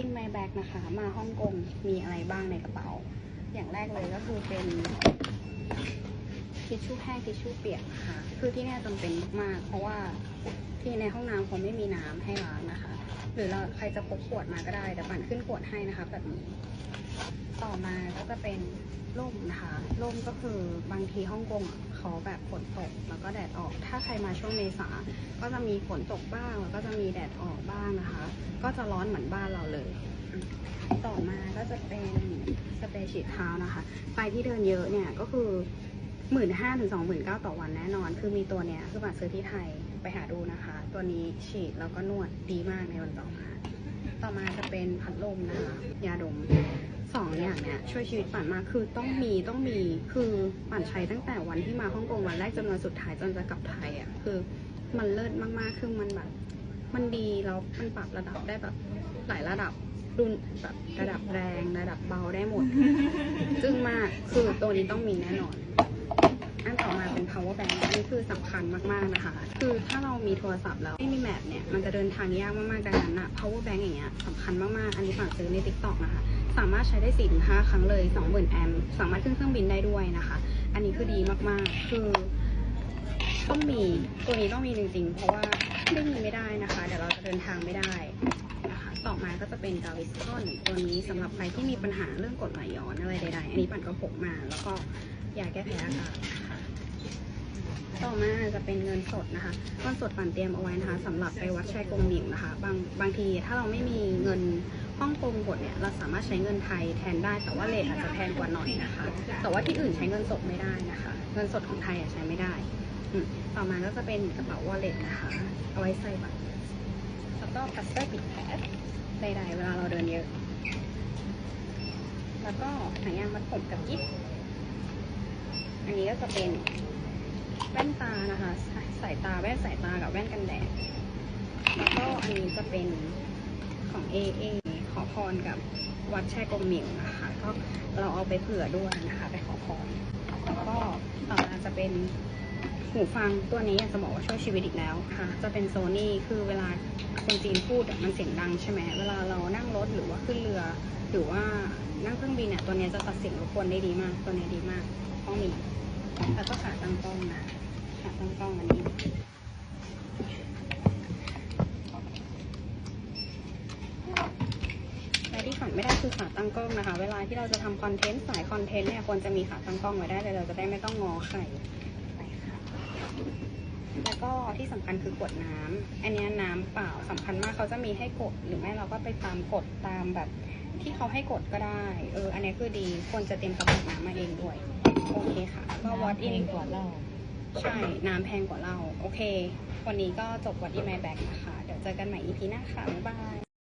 in my bag นะคะ มาฮ่องกงมีอะไรบ้างในกระเป๋า อย่างแรกเลยก็คือเป็นทิชชู่แห้งทิชชู่เปียกนะคะคือที่นี่จำเป็นมากๆ เพราะว่าที่ในห้องน้ำเขาไม่มีน้ำให้ล้างนะคะ หรือเราใครจะพกขวดมาก็ได้แต่ปั่นขึ้นขวดให้นะคะแบบนี้ ต่อมา ก็จะเป็นร่มนะคะร่มก็คือบางทีฮ่องกงอะเขาแบบฝนตกแล้วก็แดดออก ถ้าใครมาช่วงเมษา ก็จะมีฝนตกบ้างแล้วก็จะมีแดดออกบ้างนะคะ ก็จะร้อนเหมือนบ้านเราเลย ต่อมาก็จะเป็นสเปรย์ฉีดเท้านะคะ ไปที่เดินเยอะเนี่ยก็คือหมื่นห้าถึงสองหมื่นเก้าต่อวันแน่นอน คือมีตัวเนี้ยคือบัตรซื้อที่ไทยไปหาดูนะคะ ตัวนี้ฉีดแล้วก็นวดดีมากในวันต่อมา ต่อมาจะเป็นพัดลมนะคะ ยาดม สองอย่างเนี้ยช่วยชีวิตปั่นมากคือต้องมีต้องมีคือปั่นใช้ตั้งแต่วันที่มาฮ่องกงวันแรกจนวันสุดท้ายจนจะกลับไทยอะคือมันเลิศมากๆคือมันแบบ มันดีแล้วมันปรับระดับได้แบบหลายระดับรุนแบบระดับแรงระดับเบาได้หมด จึ้งมากคือตัวนี้ต้องมีแน่นอน อันต่อมาเป็น power bank อันนี้คือสำคัญมากๆนะคะ คือถ้าเรามีโทรศัพท์แล้วไม่มีแมปเนี่ยมันจะเดินทางยากมากๆดังนั้นอะ power bank อย่างเงี้ยสำคัญมากๆ อันนี้ฝากซื้อใน TikTok นะคะ สามารถใช้ได้4-5ครั้งเลย20,000แอมสามารถขึ้นเครื่องบินได้ด้วยนะคะ อันนี้คือดีมากๆ คือต้องมีตัวนี้ต้องมีจริงๆ เพราะว่าไม่มีไม่ได้นะคะ เดี๋ยวเราจะเดินทางไม่ได้นะคะ ต่อมาก็จะเป็นกาวิสคอนตัวนี้สำหรับใครที่มีปัญหาเรื่องกดไหลย้อนอะไรใดๆ อันนี้ปั่นก็พกมา แล้วก็ยาแก้แพ้อากาศนะคะต่อมาจะเป็นเงินสดนะคะ เงินสดปั่นเตรียมเอาไว้นะคะสำหรับไปวัดแชร์กงหมิวนะคะ บางบางทีถ้าเราไม่มีเงิน ฮ่องกงกดเนี่ยเราสามารถใช้เงินไทยแทนได้ แต่ว่าเลทอาจจะแพงกว่าหน่อยนะคะ แต่ว่าที่อื่นใช้เงินสดไม่ได้นะคะ เงินสดของไทยใช้ไม่ได้ ต่อมาก็จะเป็นกระเป๋าวอลเล็ตนะคะ เอาไว้ใส่บัตรแล้วก็พลาสเตอร์ปิดแผลใดๆเวลาเราเดินเยอะ แล้วก็หนังยางมัดผมกับกิ๊บอันนี้ก็จะเป็นแว่นตานะคะสายสายตาแว่นสายตากับแว่นกันแดด แล้วก็อันนี้จะเป็นของ AA ขอ พรกับวัดแช่กงหมิวนะคะก็เราเอาไปเผื่อด้วยนะคะไปขอพรแล้วก็ต่อมาจะเป็นหูฟังตัวนี้อยากจะบอกว่าช่วยชีวิตอีกแล้วค่ะ จะเป็นโซนี่คือเวลาคนจีนพูดมันเสียงดังใช่ไหมเวลาเรานั่งรถหรือว่าขึ้นเรือ หรือว่านั่งเครื่องบินเนี่ยตัวนี้จะตัดเสียงรบกวนได้ดีมาก ตัวนี้ดีมากต้องมีแล้วก็ขาตั้งกล้องนะขาตั้งกล้องอันนี้ และที่ ขาดไม่ได้คือขาตั้งกล้องนะคะ เวลาที่เราจะทำคอนเทนต์สายคอนเทนต์เนี่ยควรจะมีขาตั้งกล้องไว้ได้เลยเราจะได้ไม่ต้องงอไข่ไปค่ะแล้วก็ที่สำคัญคือกดน้ำอันเนี้ยน้ำเปล่าสำคัญมากเขาจะมีให้กด หรือไม่เราก็ไปตามกดตามแบบที่เขาให้กดก็ได้ เออ อันนี้คือดีควรจะเตรียมกระบอกน้ำมาเองด้วย โอเคค่ะ ก็วอตอินกว่าเราใช่ น้ำแพงกว่าเรา โอเค วันนี้ก็จบวัดดี้ไมแบ็กนะคะ เดี๋ยวเจอกันใหม่ EP หน้าค่ะ บ๊ายบาย